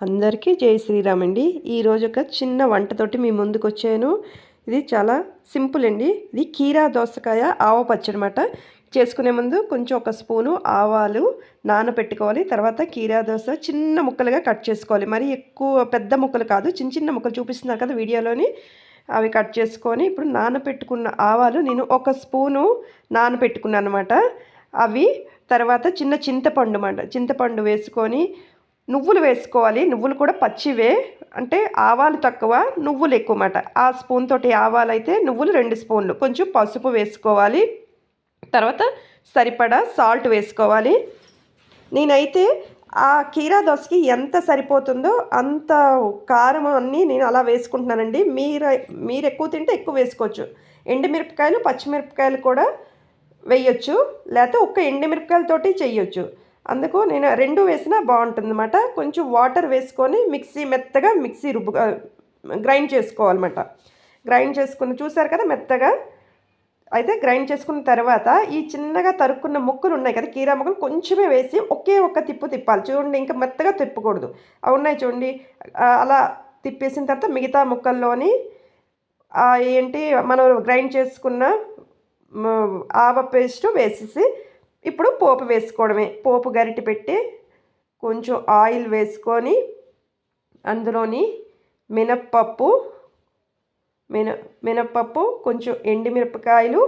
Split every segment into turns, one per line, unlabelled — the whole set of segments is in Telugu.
అందరికీ జై శ్రీరామ్ అండి. ఈరోజు ఒక చిన్న వంటతోటి మీ ముందుకు వచ్చాను ఇది చాలా సింపుల్ అండి. ఇది కీరా దోసకాయ ఆవ పచ్చడి అనమాట చేసుకునే ముందు కొంచెం ఒక స్పూను ఆవాలు నానబెట్టుకోవాలి తర్వాత కీరా దోశ చిన్న ముక్కలుగా కట్ చేసుకోవాలి. మరి ఎక్కువ పెద్ద ముక్కలు కాదు చిన్న చిన్న ముక్కలు చూపిస్తున్నారు కదా వీడియోలోని. అవి కట్ చేసుకొని ఇప్పుడు నానబెట్టుకున్న ఆవాలు నేను ఒక స్పూను నానబెట్టుకున్నాను అనమాట అవి తర్వాత చిన్న చింతపండు మాట చింతపండు వేసుకొని నువ్వులు వేసుకోవాలి. నువ్వులు కూడా పచ్చివే. అంటే ఆవాలు తక్కువ నువ్వులు ఎక్కువ మాట ఆ స్పూన్ తోటి ఆవాలు అయితే నువ్వులు రెండు స్పూన్లు. కొంచెం పసుపు వేసుకోవాలి. తర్వాత సరిపడా సాల్ట్ వేసుకోవాలి. నేనైతే ఆ కీరా దోశకి ఎంత సరిపోతుందో అంత కారం అన్నీ నేను అలా వేసుకుంటున్నానండి. మీరు మీరు ఎక్కువ తింటే ఎక్కువ వేసుకోవచ్చు. ఎండుమిరపకాయలు పచ్చిమిరపకాయలు కూడా వేయొచ్చు. లేకపోతే ఒక్క ఎండుమిరపకాయలతోటి చేయొచ్చు అందుకు నేను రెండు వేసినా బాగుంటుంది అనమాట కొంచెం వాటర్ వేసుకొని మిక్సీ మెత్తగా మిక్సీ రుబ్బు గ్రైండ్ చేసుకోవాలన్నమాట. గ్రైండ్ చేసుకుని చూసారు కదా మెత్తగా? అయితే గ్రైండ్ చేసుకున్న తర్వాత ఈ చిన్నగా తరుక్కున్న ముక్కలు ఉన్నాయి కదా కీరా ముక్కలు కొంచెమే వేసి ఒకే ఒక్క తిప్పు తిప్పాలి. చూడండి ఇంకా మెత్తగా తిప్పకూడదు. అవి ఉన్నాయి చూడండి. అలా తిప్పేసిన తర్వాత మిగతా ముక్కల్లోని ఏంటి మనం గ్రైండ్ చేసుకున్న ఆవ పేస్ట్ వేసేసి ఇప్పుడు పోపు వేసుకోవడమే. పోపు గరిటె పెట్టి కొంచెం ఆయిల్ వేసుకొని అందులోని మినప్పప్పు మిన మినప్పప్పు కొంచెం ఎండిమిరపకాయలు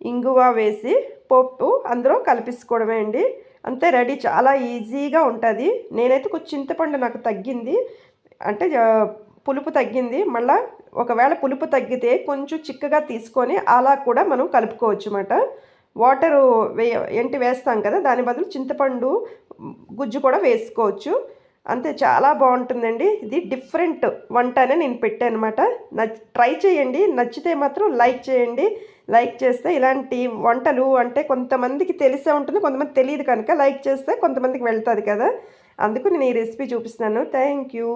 ఇంగువ వేసి పప్పు అందులో కలిపించుకోవడమే అండి. అంతే రెడీ. చాలా ఈజీగా ఉంటుంది. నేనైతే కొంచెం చింతపండు నాకు తగ్గింది. అంటే పులుపు తగ్గింది. మళ్ళీ ఒకవేళ పులుపు తగ్గితే కొంచెం చిక్కగా తీసుకొని అలా కూడా మనం కలుపుకోవచ్చు అన్నమాట వాటరు వే ఎంటి వేస్తాం కదా దాని బదులు చింతపండు గుజ్జు కూడా వేసుకోవచ్చు. అంతే చాలా బాగుంటుందండి. ఇది డిఫరెంట్ వంట అనే నేను పెట్టాను అనమాట ట్రై చేయండి. నచ్చితే మాత్రం లైక్ చేయండి. లైక్ చేస్తే ఇలాంటి వంటలు అంటే కొంతమందికి తెలిసే ఉంటుంది కొంతమంది తెలియదు కనుక లైక్ చేస్తే కొంతమందికి వెళ్తుంది కదా. అందుకు నేను ఈ రెసిపీ చూపిస్తున్నాను. Thank you.